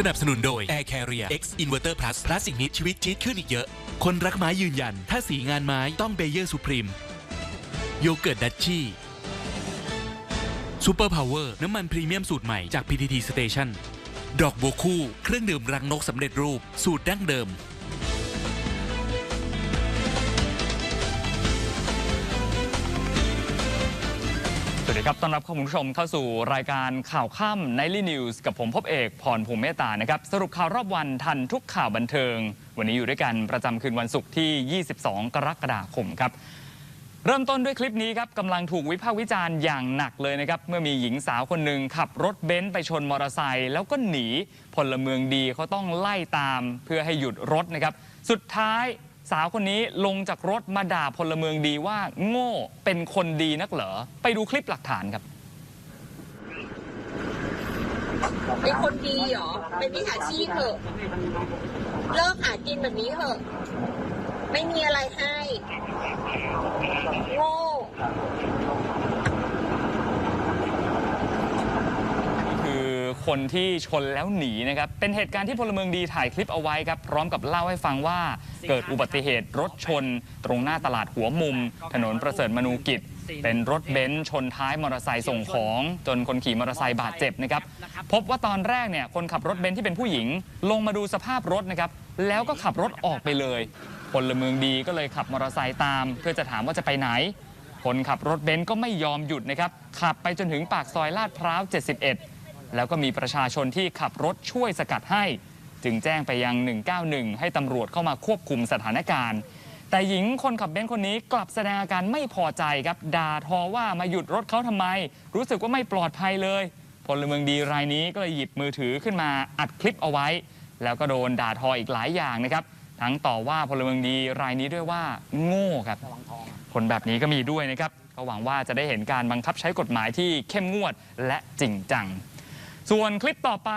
สนับสนุนโดย Air Carrier X Inverter Plus พลาสติกนิดชีวิตจี๊ดขึ้นอีกเยอะ คนรักไม้ยืนยัน ถ้าสีงานไม้ต้องเบเยอร์สุพรีมโยเกิร์ตดัชชี่ซูเปอร์พาวเวอร์น้ำมันพรีเมียมสูตรใหม่จาก PTT Station ดอกบัวคู่ เครื่องดื่มรังนกสำเร็จรูป สูตรดั้งเดิม วัสดีครับ ต้อนรับคุณผู้ชมเข้าสู่รายการข่าวค่ำ Nightly News กับผมพบเอกพรภูมิเมตตานะครับ สรุปข่าวรอบวันทันทุกข่าวบันเทิง วันนี้อยู่ด้วยกันประจำคืนวันศุกร์ที่ 22 กรกฎาคมครับ เริ่มต้นด้วยคลิปนี้ครับกำลังถูกวิพากษ์วิจารณ์อย่างหนักเลยนะครับ เมื่อมีหญิงสาวคนหนึ่งขับรถเบนซ์ไปชนมอเตอร์ไซค์แล้วก็หนีพลเมืองดีเขาต้องไล่ตามเพื่อให้หยุดรถนะครับ สุดท้าย สาวคนนี้ลงจากรถมาด่าพลเมืองดีว่าโง่เป็นคนดีนักเหรอ ไปดูคลิปหลักฐานครับเป็นคนดีเหรอ เป็นมิจฉาชีพเถอะ เลิกหากินแบบนี้เถอะ ไม่มีอะไรให้ โง่ คนที่ชนแล้วหนีนะครับ เป็นเหตุการณ์ที่พลเมืองดีถ่ายคลิปเอาไว้ครับ พร้อมกับเล่าให้ฟังว่าเกิดอุบัติเหตุรถชน ตรงหน้าตลาดหัวมุม ถนนประเสริฐมนูกิจ เป็นรถเบนซ์ชนท้ายมอเตอร์ไซค์ส่งของ จนคนขี่มอเตอร์ไซค์บาดเจ็บนะครับ พบว่าตอนแรกเนี่ยคนขับรถเบนซ์ที่เป็นผู้หญิง ลงมาดูสภาพรถนะครับ แล้วก็ขับรถออกไปเลยพลเมืองดีก็เลยขับมอเตอร์ไซค์ตาม เพื่อจะถามว่าจะไปไหนคนขับรถเบนซ์ก็ไม่ยอมหยุดนะครับ ขับไปจนถึงปากซอยลาดพร้าว 71 แล้วก็มีประชาชนที่ขับรถช่วยสกัดให้ จึงแจ้งไปยัง 191 ให้ตำรวจเข้ามาควบคุมสถานการณ์ แต่หญิงคนขับเบนซ์คนนี้กลับแสดงอาการไม่พอใจครับด่าทอว่ามาหยุดรถเขาทำไม รู้สึกว่าไม่ปลอดภัยเลยพลเมืองดีรายนี้ก็เลยหยิบมือถือขึ้นมาอัดคลิปเอาไว้ แล้วก็โดนด่าทออีกหลายอย่างนะครับ ทั้งต่อว่าพลเมืองดีรายนี้ด้วยว่าโง่ครับคนแบบนี้ก็มีด้วยนะครับก็หวังว่าจะได้เห็นการบังคับใช้กฎหมายที่เข้มงวดและจริงจัง ส่วนคลิปต่อไป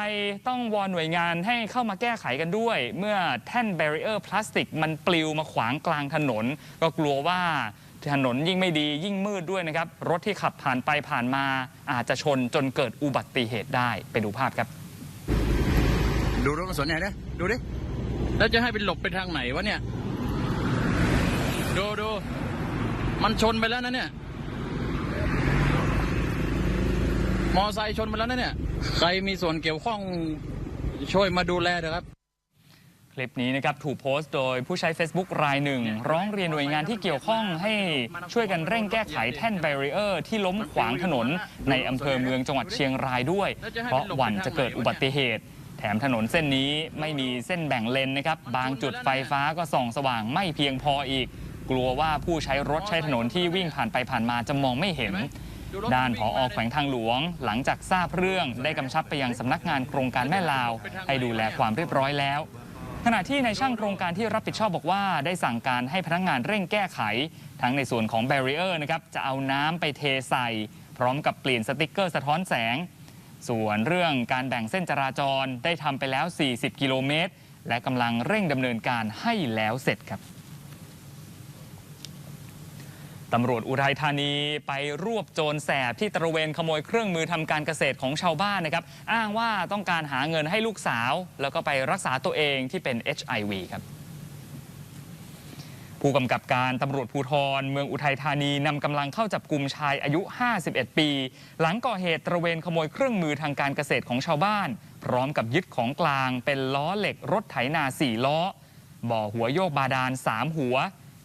ต้องวอนหน่วยงานให้เข้ามาแก้ไขกันด้วย เมื่อแท่นแบรีเออร์พลาสติกมันปลิวมาขวางกลางถนน ก็กลัวว่าถนนยิ่งไม่ดียิ่งมืดด้วยนะครับ รถที่ขับผ่านไปผ่านมาอาจจะชนจนเกิดอุบัติเหตุได้ไปดูภาพครับ ดูรถกระสนเนี่ยนะดูดิแล้วจะให้ไปหลบไปทางไหนวะเนี่ย ดูดูมันชนไปแล้วนะเนี่ย มอไซค์ชนไปแล้วนะเนี่ย ใครมีส่วนเกี่ยวข้องช่วยมาดูแลเถอะครับ คลิปนี้นะครับถูกโพสต์โดยผู้ใช้ Facebook รายหนึ่ง ร้องเรียนหน่วยงานที่เกี่ยวข้องให้ช่วยกันเร่งแก้ไขแท่นแบรีเออร์ที่ล้มขวางถนน ในอำเภอเมืองจังหวัดเชียงรายด้วย เพราะหวั่นจะเกิดอุบัติเหตุ แถมถนนเส้นนี้ไม่มีเส้นแบ่งเลนนะครับ บางจุดไฟฟ้าก็ส่องสว่างไม่เพียงพออีก กลัวว่าผู้ใช้รถใช้ถนนที่วิ่งผ่านไปผ่านมาจะมองไม่เห็น ด้านผอแขวงทางหลวง หลังจากทราบเรื่องได้กำชับไปยังสำนักงานโครงการแม่ลาว ให้ดูแลความเรียบร้อยแล้ว ขณะที่ในช่างโครงการที่รับผิดชอบบอกว่า ได้สั่งการให้พนักงานเร่งแก้ไข ทั้งในส่วนของแบรีเออร์นะครับจะเอาน้ำไปเทใส่ พร้อมกับเปลี่ยนสติกเกอร์สะท้อนแสง ส่วนเรื่องการแบ่งเส้นจราจรได้ทำไปแล้ว 40 กิโลเมตรและกำลังเร่งดำเนินการให้แล้วเสร็จครับ ตำรวจอุทัยธานีไปรวบโจรแสบที่ตระเวนขโมยเครื่องมือทำการเกษตรของชาวบ้านนะครับ อ้างว่าต้องการหาเงินให้ลูกสาว แล้วก็ไปรักษาตัวเองที่เป็น HIV ครับผู้กำกับการตำรวจภูธรเมืองอุทัยธานีนำกำลังเข้าจับกลุ่มชายอายุ 51 ปี หลังก่อเหตุตระเวนขโมยเครื่องมือทางการเกษตรของชาวบ้าน พร้อมกับยึดของกลาง เป็นล้อเหล็กรถไถนา 4 ล้อ บ่อหัวโยกบาดาล 3 หัว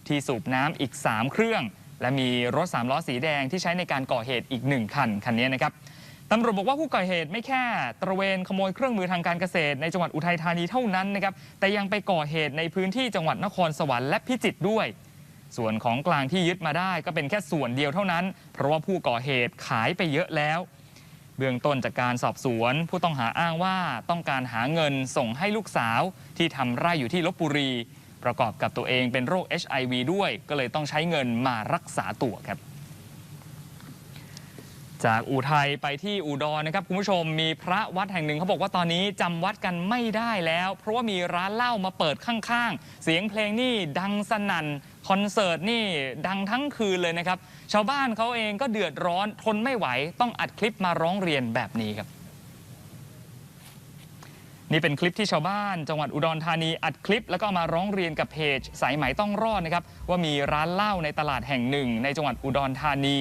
ที่สูบน้ำอีก 3 เครื่อง และมีรถ3ล้อสีแดงที่ใช้ในการก่อเหตุอีก1คันคันนี้นะครับตำรวจบอกว่าผู้ก่อเหตุไม่แค่ตระเวนขโมยเครื่องมือทางการเกษตรในจังหวัดอุทัยธานีเท่านั้นนะครับแต่ยังไปก่อเหตุในพื้นที่จังหวัดนครสวรรค์และพิจิตรด้วย ส่วนของกลางที่ยึดมาได้ก็เป็นแค่ส่วนเดียวเท่านั้น เพราะว่าผู้ก่อเหตุขายไปเยอะแล้ว เบื้องต้นจากการสอบสวน ผู้ต้องหาอ้างว่าต้องการหาเงินส่งให้ลูกสาวที่ทำไร่อยู่ที่ลบบุรี ประกอบกับตัวเองเป็นโรค HIV ด้วย ก็เลยต้องใช้เงินมารักษาตัวครับ จากอุทัยไปที่อุดรนะครับคุณผู้ชมมีพระวัดแห่งหนึ่งเขาบอกว่าตอนนี้จำวัดกันไม่ได้แล้ว เพราะว่ามีร้านเหล้ามาเปิดข้างๆ เสียงเพลงนี่ดังสนั่นคอนเสิร์ตนี่ดังทั้งคืนเลยนะครับ ชาวบ้านเขาเองก็เดือดร้อนทนไม่ไหว ต้องอัดคลิปมาร้องเรียนแบบนี้ครับ นี่เป็นคลิปที่ชาวบ้านจังหวัดอุดรธานีอัดคลิป แล้วก็มาร้องเรียนกับเพจ สายไหมต้องรอดนะครับว่ามีร้านเหล้าในตลาดแห่งหนึ่ง ในจังหวัดอุดรธานี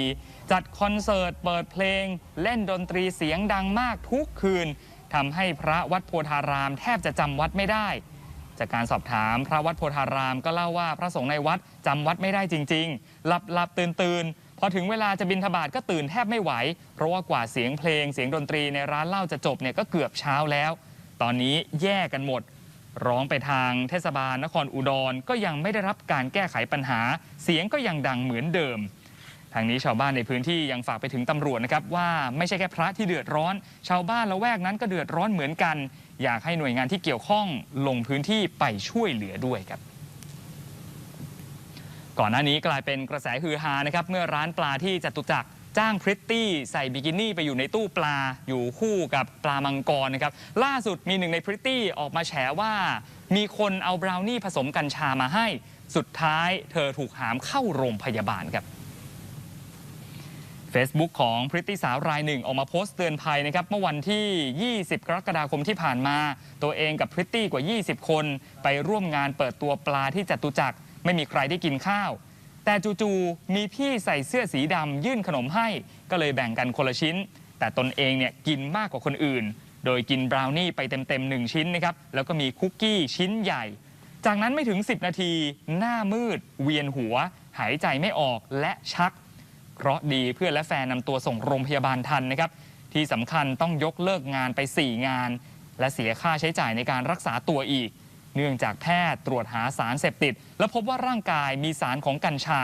จัดคอนเสิร์ตเปิดเพลง เล่นดนตรีเสียงดังมากทุกคืนทำให้พระวัดโพธาราม แทบจะจำวัดไม่ได้ จากการสอบถามพระวัดโพธารามก็เล่าว่าพระสงฆ์ในวัดจำวัดไม่ได้จริง ๆ หลับหลับตื่นตื่นพอถึงเวลาจะบินทบาทก็ตื่นแทบไม่ไหว เพราะว่ากว่าเสียงเพลงเสียงดนตรีในร้านเหล้าจะจบเนี่ยก็เกือบเช้าแล้ว ตอนนี้แย่กันหมด ร้องไปทางเทศบาลนครอุดรก็ยังไม่ได้รับการแก้ไขปัญหา เสียงก็ยังดังเหมือนเดิม ทางนี้ชาวบ้านในพื้นที่ยังฝากไปถึงตำรวจนะครับว่าไม่ใช่แค่พระที่เดือดร้อน ชาวบ้านละแวกนั้นก็เดือดร้อนเหมือนกัน อยากให้หน่วยงานที่เกี่ยวข้องลงพื้นที่ไปช่วยเหลือด้วยครับก่อนหน้านี้กลายเป็นกระแสฮือฮานะครับเมื่อร้านปลาที่จตุจักร จ้างพริตตี้ใส่บิกินี่ไปอยู่ในตู้ปลาอยู่คู่กับปลามังกรนะครับล่าสุดมีหนึ่งในพริตตี้ออกมาแฉว่า มีคนเอาบราวนี่ผสมกัญชามาให้ สุดท้ายเธอถูกหามเข้าโรงพยาบาลครับ Facebook ของพริตตี้สาวรายหนึ่งออกมาโพสต์เตือนภัยนะครับเมื่อวันที่ 20 กรกฎาคมที่ผ่านมา ตัวเองกับพริตตี้กว่า 20 คน ไปร่วมงานเปิดตัวปลาที่จตุจักรไม่มีใครได้กินข้าว แต่จู่ๆมีพี่ใส่เสื้อสีดำยื่นขนมให้ ก็เลยแบ่งกันคนละชิ้น แต่ตนเองเนี่ยกินมากกว่าคนอื่น โดยกินบราวนี่ไปเต็มๆหนึ่งชิ้นนะครับแล้วก็มีคุกกี้ชิ้นใหญ่ จากนั้นไม่ถึง 10 นาที หน้ามืด เวียนหัว หายใจไม่ออกและชักเคราะดีเพื่อนและแฟนนำตัวส่งโรงพยาบาลทันนะครับ ที่สำคัญต้องยกเลิกงานไป 4 งาน และเสียค่าใช้จ่ายในการรักษาตัวอีก เนื่องจากแพทย์ตรวจหาสารเสพติด และพบว่าร่างกายมีสารของกัญชา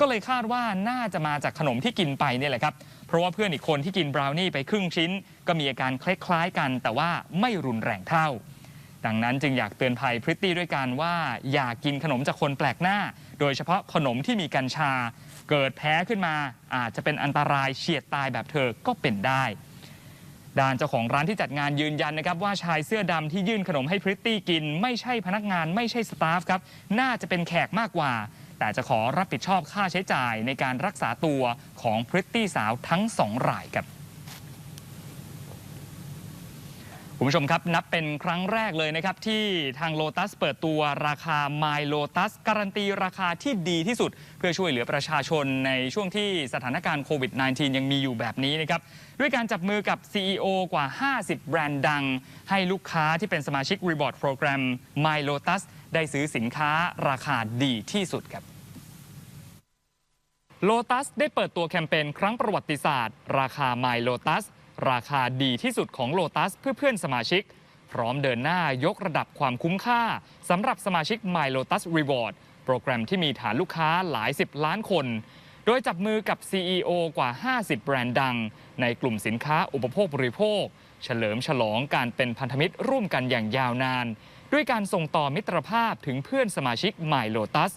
ก็เลยคาดว่าน่าจะมาจากขนมที่กินไปเนี่ยแหละครับ เพราะว่าเพื่อนอีกคนที่กินบราวนี่ไปครึ่งชิ้น ก็มีอาการคล้ายๆกัน แต่ว่าไม่รุนแรงเท่า ดังนั้นจึงอยากเตือนภัยพริตตี้ด้วยกันว่า อย่ากินขนมจากคนแปลกหน้า โดยเฉพาะขนมที่มีกัญชา เกิดแพ้ขึ้นมาอาจจะเป็นอันตรายเฉียดตายแบบเธอก็เป็นได้ ด้านเจ้าของร้านที่จัดงานยืนยันนะครับว่าชายเสื้อดำที่ยื่นขนมให้พริตตี้กิน ไม่ใช่พนักงานไม่ใช่สตาฟครับน่าจะเป็นแขกมากกว่า แต่จะขอรับผิดชอบค่าใช้จ่ายในการรักษาตัวของพริตตี้สาวทั้งสองรายครับ คุณผู้ชมครับ นับเป็นครั้งแรกเลยนะครับ ที่ทาง Lotus เปิดตัวราคา My Lotus การันตีราคาที่ดีที่สุด เพื่อช่วยเหลือประชาชนในช่วงที่สถานการณ์โควิด -19 ยังมีอยู่แบบนี้นะครับ ด้วยการจับมือกับ CEO กว่า 50 แบรนด์ดัง ให้ลูกค้าที่เป็นสมาชิก Reward Program My Lotus ได้ซื้อสินค้าราคาดีที่สุดครับ Lotus ได้เปิดตัวแคมเปญครั้งประวัติศาสตร์ ราคา My Lotus ราคาดีที่สุดของ Lotus เพื่อเพื่อนสมาชิก พร้อมเดินหน้ายกระดับความคุ้มค่าสำหรับสมาชิก My Lotus Reward โปรแกรมที่มีฐานลูกค้าหลายสิบล้านคน โดยจับมือกับ CEO กว่า 50 แบรนด์ดัง ในกลุ่มสินค้าอุปโภคบริโภค เฉลิมฉลองการเป็นพันธมิตรร่วมกันอย่างยาวนาน ด้วยการส่งต่อมิตรภาพถึงเพื่อนสมาชิก My Lotus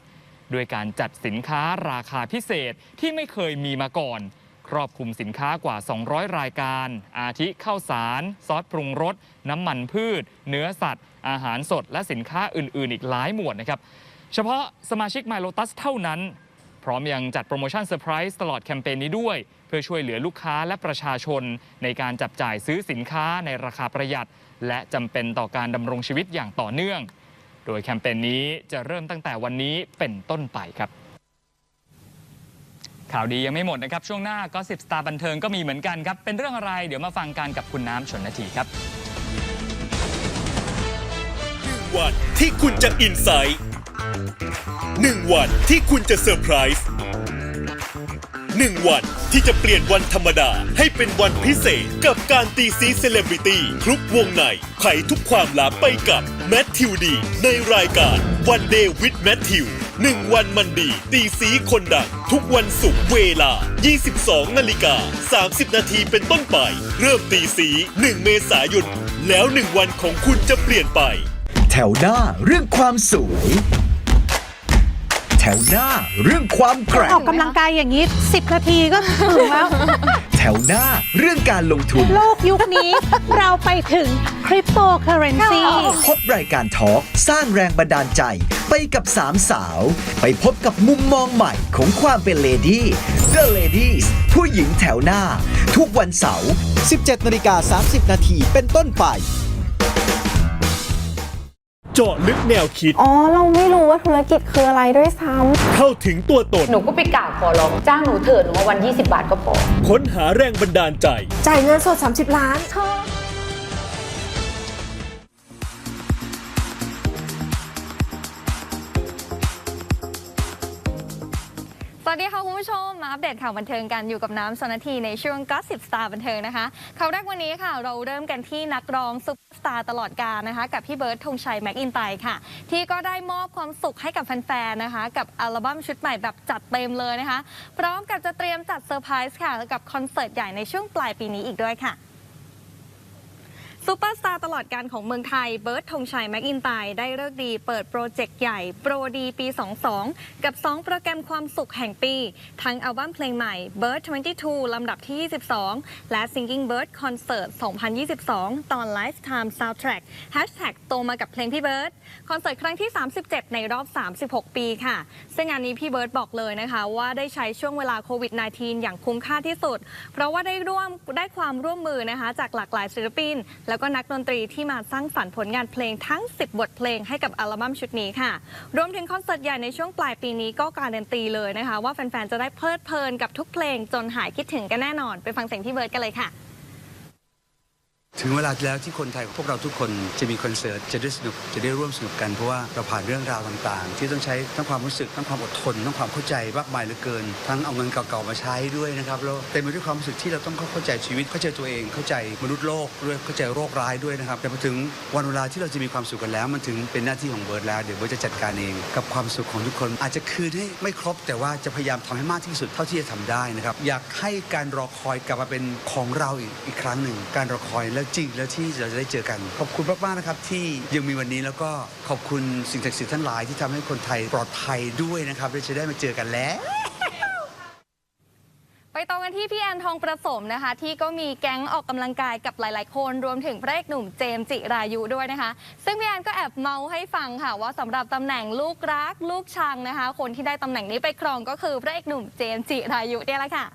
ด้วยการจัดสินค้าราคาพิเศษที่ไม่เคยมีมาก่อน ครอบคลุมสินค้ากว่า 200 รายการ อาทิข้าวสาร ซอสปรุงรส น้ำมันพืช เนื้อสัตว์ อาหารสด และสินค้าอื่น ๆ อีกหลายหมวดนะครับ เฉพาะสมาชิก My Lotus เท่านั้น พร้อมยังจัดโปรโมชั่นเซอร์ไพรส์ตลอดแคมเปญนี้ด้วย เพื่อช่วยเหลือลูกค้าและประชาชน ในการจับจ่ายซื้อสินค้าในราคาประหยัด และจำเป็นต่อการดำรงชีวิตอย่างต่อเนื่อง โดยแคมเปญนี้จะเริ่มตั้งแต่วันนี้เป็นต้นไปครับ ข่าวดียังไม่หมดนะครับ ช่วงหน้าก็สิบสตาร์บันเทิงก็มีเหมือนกันครับ เป็นเรื่องอะไรเดี๋ยวมาฟังกันกับคุณน้ำชนนาทีครับวันที่คุณจะอินไซต์หนึ่งวันที่คุณจะเซอร์ไพรส์หนึ่งวันที่จะเปลี่ยนวันธรรมดาให้เป็นวันพิเศษกับการตีซีเซเลบริตี้ทุกวงในไขทุกความลับไปกับแมทธิวดี ในรายการวันเดย์วิดแมทธิว หนึ่งวันมันดี ตีสีคนดัง ทุกวันศุกร์เวลา 22นาฬิกา30 นาทีเป็นต้นไป เริ่มตีสี 1 เมษายน แล้วหนึ่งวันของคุณจะเปลี่ยนไป แถวหน้าเรื่องความสวยแถวหน้าเรื่องความแกร่ง ออกกำลังกายอย่างนี้ 10 นาทีก็ถึงแล้ว แถวหน้าเรื่องการลงทุน โลกยุคนี้ เราไปถึงคริปโตเคอเรนซีพบรายการทอล์กสร้างแรงบันดาลใจไปกับสามสาว ไปพบกับมุมมองใหม่ของความเป็นเลดี้ The Ladies ผู้หญิงแถวหน้า ทุกวันเสาร์ 17นาฬิกา30 นาทีเป็นต้นไป เจาะลึกแนวคิด อ๋อ เราไม่รู้ว่าธุรกิจคืออะไรด้วยซ้ำเข้าถึงตัวตน หนูก็ไปกราบขอร้องจ้างหนูเถิดหนูว่าวัน 20 บาทก็พอ ค้นหาแรงบันดาลใจจ่ายเงินสด 30 ล้านสวัส ดีค่ะคุณผู้ชมมาอัปเดตข่าวบันเทิงกันอยู่กับน้ำสนทีในช่วง Gossip Star บันเทิงนะคะข่าวแรกวันนี้ค่ะ เราเริ่มกันที่นักร้องซุปสตาร์ตลอดกาลนะคะ กับพี่เบิร์ดธงชัยแม็กอินไตค่ะ ที่ก็ได้มอบความสุขให้กับแฟนๆนะคะ กับอัลบั้มชุดใหม่แบบจัดเต็มเลยนะคะ พร้อมกับจะเตรียมจัดเซอร์ไพรส์ค่ะ กับคอนเสิร์ตใหญ่ในช่วงปลายปีนี้อีกด้วยค่ะ ซูเปอร์สตาร์ตลอดการของเมืองไทยเบิร์ดธงชัยแม็กอินไตได้เลิกดีเปิดโปรเจกต์ใหญ่ โปรดีปี 22 กับ 2 โปรแกรมความสุขแห่งปี ทั้งอัลบั้มเพลงใหม่ Bird 22 ลำดับที่ 22 และ Singing Bird Concert 2022 ตอน Lifetime Soundtrack Hashtag โตมากับเพลงพี่เบิร์ดคอนเสิร์ตครั้งที่ 37 ในรอบ 36 ปีค่ะ ซึ่งงานนี้พี่เบิร์ดบอกเลยนะคะ ว่าได้ใช้ช่วงเวลาโควิด -19 อย่างคุ้มค่าที่สุด เพราะว่าได้ร่วมได้ความร่วมมือนะคะจากหลากหลายศิลปินแล้วก็นักดนตรีที่มาสร้างสรรค์ผลงานเพลงทั้ง 10 บทเพลงให้กับอัลบั้มชุดนี้ค่ะ รวมถึงคอนเสิร์ตใหญ่ในช่วงปลายปีนี้ก็การันตีเลยนะคะ ว่าแฟนๆ จะได้เพลิดเพลินกับทุกเพลงจนหายคิดถึงกันแน่นอน ไปฟังเสียงพี่เบิร์ดกันเลยค่ะ ถึงเวลาแล้วที่คนไทยพวกเราทุกคนจะมีคอนเสิร์ตจะได้สนุกจะได้ร่วมสนุกกันเพราะว่าเราผ่านเรื่องราวต่างๆ ที่ต้องใช้ทั้งความรู้สึกทั้งความอดทนทั้งความเข้าใจมากมายเหลือเกิน ทั้งเอาเงินเก่าๆมาใช้ด้วยนะครับแล้วเต็มไปด้วยความรู้สึกที่เราต้องเข้าใจชีวิตเข้าใจตัวเอง เข้าใจมนุษย์โลกด้วยเข้าใจโรคร้ายด้วยนะครับแต่พอถึงวันเวลาที่เราจะมีความสุขกันแล้ว มันถึงเป็นหน้าที่ของเบิร์ดแล้วเดี๋ยวเบิร์ดจะจัดการเองกับความสุขของทุกคน อาจจะคืนให้ไม่ครบ แต่ว่าจะพยายามทำให้มากที่สุดเท่าที่จะทำได้นะครับอยากให้การรอคอยกลับมาเป็นของเราอีกอีกครั้งหนึ่งการรอคอยแล้วจริงแล้วที่เราจะได้เจอกัน ขอบคุณมากๆนะครับที่ยังมีวันนี้แล้วก็ขอบคุณสิ่งศักดิ์สิทธิ์ทั้งหลายที่ทำให้คนไทยปลอดภัยด้วยนะครับและจะได้มาเจอกันแล้วไปต่อกันที่พี่แอนทองประสมนะคะ ที่ก็มีแก๊งออกกำลังกายกับหลาย ๆ คนรวมถึงพระเอกหนุ่มเจมส์จิรายุด้วยนะคะ ซึ่งพี่แอนก็แอบเมาให้ฟังค่ะ ว่าสำหรับตำแหน่งลูกรักลูกชังนะคะ คนที่ได้ตำแหน่งนี้ไปครองก็คือพระเอกหนุ่มเจมส์จิรายุเนี่ยแหละค่ะ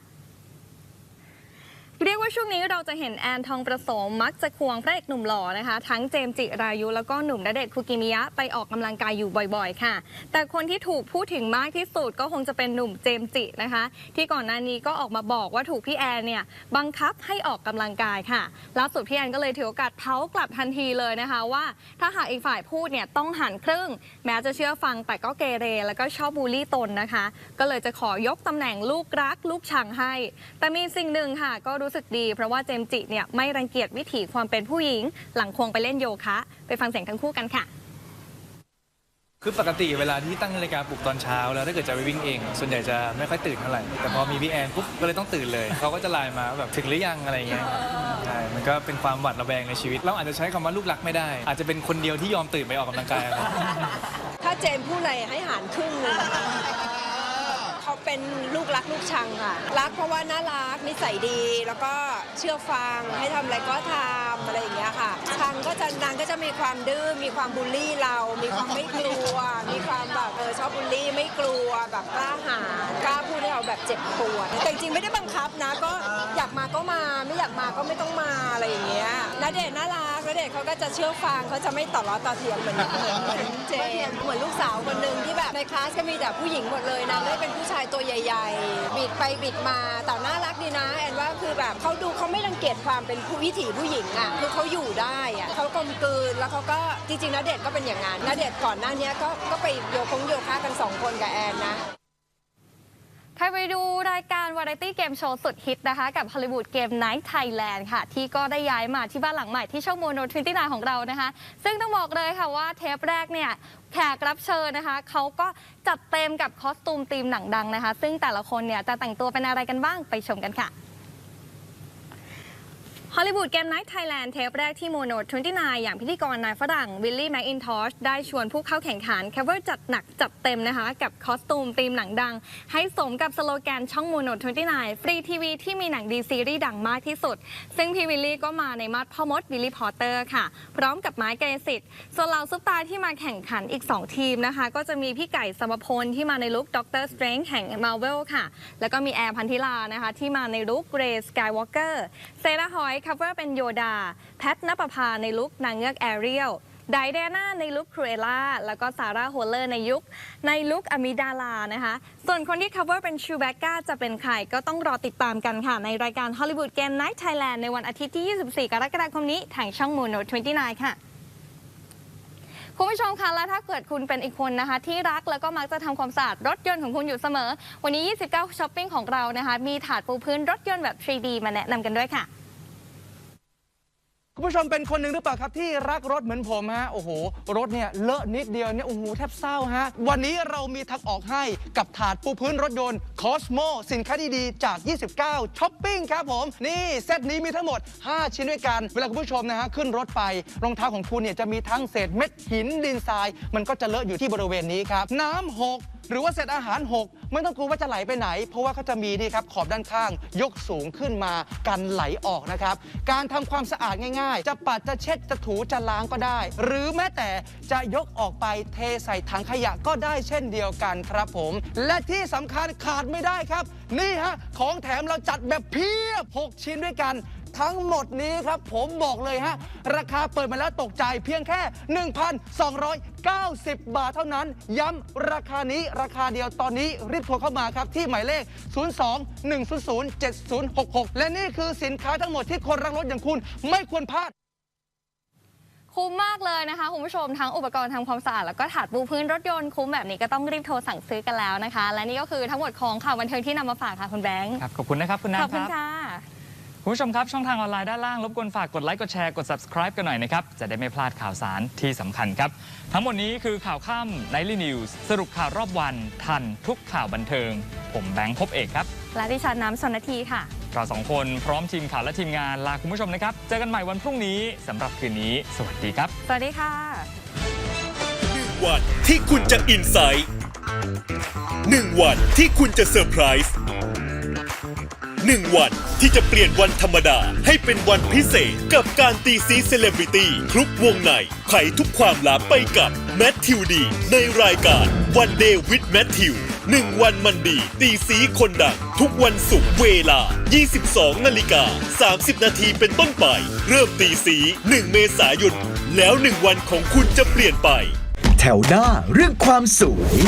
เรียกว่าช่วงนี้เราจะเห็นแอนทองประสมมักจะควงพระเอกหนุ่มหล่อนะคะ ทั้งเจมส์จิรายุ แล้วก็หนุ่มณเดชน์คุกิมิยะไปออกกำลังกายอยู่บ่อยๆ ค่ะ แต่คนที่ถูกพูดถึงมากที่สุดก็คงจะเป็นหนุ่มเจมส์จินะคะ ที่ก่อนหน้านี้ก็ออกมาบอกว่าถูกพี่แอนเนี่ยบังคับให้ออกกำลังกายค่ะล่าสุดพี่แอนก็เลยถือโอกาสเผากลับทันทีเลยนะคะว่า ถ้าหากอีกฝ่ายพูดเนี่ยต้องหันครึ่ง แม้จะเชื่อฟังแต่ก็เกเร แล้วก็ชอบบูลลี่ตนนะคะ ก็เลยจะขอยกตำแหน่งลูกรักลูกชังให้ แต่มีสิ่งหนึ่งค่ะก็รู้สึกดี เพราะว่าเจมส์จิเนี่ยไม่รังเกียจวิถีความเป็นผู้หญิง หลังควงไปเล่นโยคะ ไปฟังเสียงทั้งคู่กันค่ะ คือปกติเวลาที่ตั้งนาฬิกาปลุกตอนเช้า แล้วถ้าเกิดจะไปวิ่งเอง ส่วนใหญ่จะไม่ค่อยตื่นเท่าไหร่ แต่พอมีพี่แอนปุ๊บก็เลยต้องตื่นเลย เขาก็จะไลน์มาแบบถึงหรือยังอะไรเงี้ยใช่มันก็เป็นความหวาดระแวงในชีวิต เราอาจจะใช้คำว่าลูกรักไม่ได้ อาจจะเป็นคนเดียวที่ยอมตื่นไปออกกำลังกายอะไรถ้าเจมส์พูดอะไรให้หารครึ่งหนึง เป็นลูกรักลูกชังค่ะ รักเพราะว่าน่ารักนิสัยดี แล้วก็เชื่อฟังให้ทำอะไรก็ทำอะไรอย่างเงี้ยค่ะชังก็จะนางก็จะมีความดื้อมีความบูลลี่เรา มีความไม่กลัว มีความแบบเออชอบบูลลี่ไม่กลัวแบบกล้าหาญกล้าพูดให้เราแบบเจ็บปวดแต่จริงไม่ได้บังคับนะก็อยากมาก็มาไม่อยากมาก็ไม่ต้องมาอะไรอย่างเงี้ยณเดชน์น่ารักณเดชเขาก็จะเชื่อฟังเขาจะไม่ต่อล้อต่อเถียงเหมือนเหมือนเหมือนเจมเหมือนลูกสาวคนหนึ่งที่แบบในคลาสก็มีแต่ผู้หญิงหมดเลยนางได้เป็นผู้ชายตัวใหญ่ ๆ บิดไปบิดมาแต่น่ารักดีนะแอนว่าคือแบบเขาดูเขาไม่รังเกียจความเป็นผู้วิถีผู้หญิงอะคือเขาอยู่ได้อะเขากลมกลืนแล้วเขาก็จริงๆนะเดชก็เป็นอย่างนั้นนะเดชก่อนหน้านี้ก็ก็ไปโยคงโยคะกันสองคนกับแอนนะ ใครไปดูรายการวาไรตี้เกมโชว์สุดฮิตนะคะ กับฮอลลีวูดเกมไนท์ไทยแลนด์ค่ะ ที่ก็ได้ย้ายมาที่บ้านหลังใหม่ที่ช่องโมโนทวินตี้นาของเรานะคะ ซึ่งต้องบอกเลยค่ะว่าเทปแรกเนี่ยแขกรับเชิญนะคะ เขาก็จัดเต็มกับคอสตูมธีมหนังดังนะคะ ซึ่งแต่ละคนเนี่ยจะแต่งตัวเป็นอะไรกันบ้างไปชมกันค่ะ ฮอลลีวูดเกม i น h t ไทยแลนด์เทปแรกที่โมโน29อย่างพิธีกรนายฝรั่ง วิลลี่แม c อินทอชได้ชวนผู้เข้าแข่งขันแคเวอร์จัดหนักจัดเต็มนะคะ กับคอสตูมธีมหนังดัง ให้สมกับสโลแกนช่องโมโน29ฟรีทีวีที่มีหนังดีซีรีส์ดังมากที่สุด ซึ่งพี่วิลลี่ก็มาในมาดพ่อมดวิลลี่พอตเตอร์ค่ะ พร้อมกับไม้เกยสิทธิ์ส่วนเหล่าซุปตาร์ที่มาแข่งขันอีก 2 ทีมนะคะ ก็จะมีพี่ไก่สมพลที่มาในลุคด็อกเตอร์สเตรนจ์แห่งมาเวลค่ะแล้วก็มีแอร์พันธิลานะคะที่มาในลุคเรย์สกายวอล์กเกอร์เซราฮอยคัฟเวอร์เป็นโยดา แพทนปภาในลุคนางเงือกแอเรียลไดเดน่าในลุคครูเอล่า แล้วก็ซาร่าโฮลเลอร์ในยุค ในลุคอมิดาลานะคะ ส่วนคนที่ cover เป็นชูแบก้าจะเป็นใครก็ต้องรอติดตามกันค่ะ ในรายการ Hollywood Game Night Thailand ในวันอาทิตย์ที่ 24 กรกฎาคมนี้ ทางช่อง Mono 29 ค่ะคุณผู้ชมคะและถ้าเกิดคุณเป็นอีกคนนะคะ ที่รักแล้วก็มักจะทำความสะอาดรถยนต์ของคุณอยู่เสมอ วันนี้ 29ช้อปปิ้งของเรานะคะ มีถาดปูพื้นรถยนต์แบบ 3D มาแนะนำกันด้วยค่ะ คุณผู้ชมเป็นคนหนึ่งหรือเปล่าครับที่รักรถเหมือนผมฮะโอ้โห รถเนี่ยเลอะนิดเดียวเนี่ยโอ้โหแทบเศร้าฮะ วันนี้เรามีทางออกให้กับถาดปูพื้นรถยนต์ Cosmo สินค้าดีๆ จาก 29ช้อปปิ้งครับผม นี่เซตนี้มีทั้งหมด 5 ชิ้นด้วยกัน เวลาคุณผู้ชมนะฮะขึ้นรถไป รองเท้าของคุณเนี่ยจะมีทั้งเศษเม็ดหินดินทราย มันก็จะเลอะอยู่ที่บริเวณนี้ครับ น้ำหกหรือว่าเศษอาหารหก ไม่ต้องกลัวว่าจะไหลไปไหน เพราะว่าเขาจะมีนี่ครับขอบด้านข้าง ยกสูงขึ้นมากันไหลออกนะครับ การทำความสะอาดง่ายๆ จะปัดจะเช็ดจะถูจะล้างก็ได้ หรือแม้แต่จะยกออกไปเทใส่ถังขยะก็ได้เช่นเดียวกันครับผม และที่สำคัญขาดไม่ได้ครับ นี่ฮะของแถมเราจัดแบบเพียบ 6 ชิ้นด้วยกัน ทั้งหมดนี้ครับ ผมบอกเลยฮะ ราคาเปิดมาแล้วตกใจเพียงแค่ 1,290 บาทเท่านั้น ย้ำราคานี้ราคาเดียวตอนนี้รีบโทรเข้ามาครับ ที่หมายเลข 02-100-7066 และนี่คือสินค้าทั้งหมดที่คนรักรถอย่างคุณไม่ควรพลาดคุ้มมากเลยนะคะคุณผู้ชมทั้งอุปกรณ์ทำความสะอาดแล้วก็ถาดปูพื้นรถยนต์คุ้มแบบนี้ก็ต้องรีบโทรสั่งซื้อกันแล้วนะคะ และนี่ก็คือทั้งหมดของข่าวบันเทิงที่นำมาฝากค่ะคุณแบงค์ครับขอบคุณนะครับคุณน้ำขอบคุณครับค่ะ คุณผู้ชมครับ ช่องทางออนไลน์ด้านล่าง รบกวนฝากกดไลค์กดแชร์กด subscribe กันหน่อยนะครับ จะได้ไม่พลาดข่าวสารที่สำคัญครับ ทั้งหมดนี้คือข่าวค่ำ Nightly News สรุปข่าวรอบวัน ทันทุกข่าวบันเทิง ผมแบงค์พบเอกครับ และดิฉันน้ำสนทีค่ะ เราสองคนพร้อมทีมข่าวและทีมงานลาคุณผู้ชมนะครับ เจอกันใหม่วันพรุ่งนี้สำหรับคืนนี้ สวัสดีครับ สวัสดีค่ะวันที่คุณจะอินไซต์หนึ่งวันที่คุณจะเซอร์ไพรส์ หนึ่งวันที่จะเปลี่ยนวันธรรมดาให้เป็นวันพิเศษกับการตีซีเซเลบริตี้คลุกวงในไขทุกความลับไปกับแมทธิวดี ในรายการวันเดย์วิดแมทธิวหนึ่งวันมันดี ตีสีคนดัง ทุกวันศุกร์เวลา 22 นาฬิกา 30 นาทีเป็นต้นไป เริ่มตีสี 1 เมษายน แล้วหนึ่งวันของคุณจะเปลี่ยนไป แถวหน้าเรื่องความสวย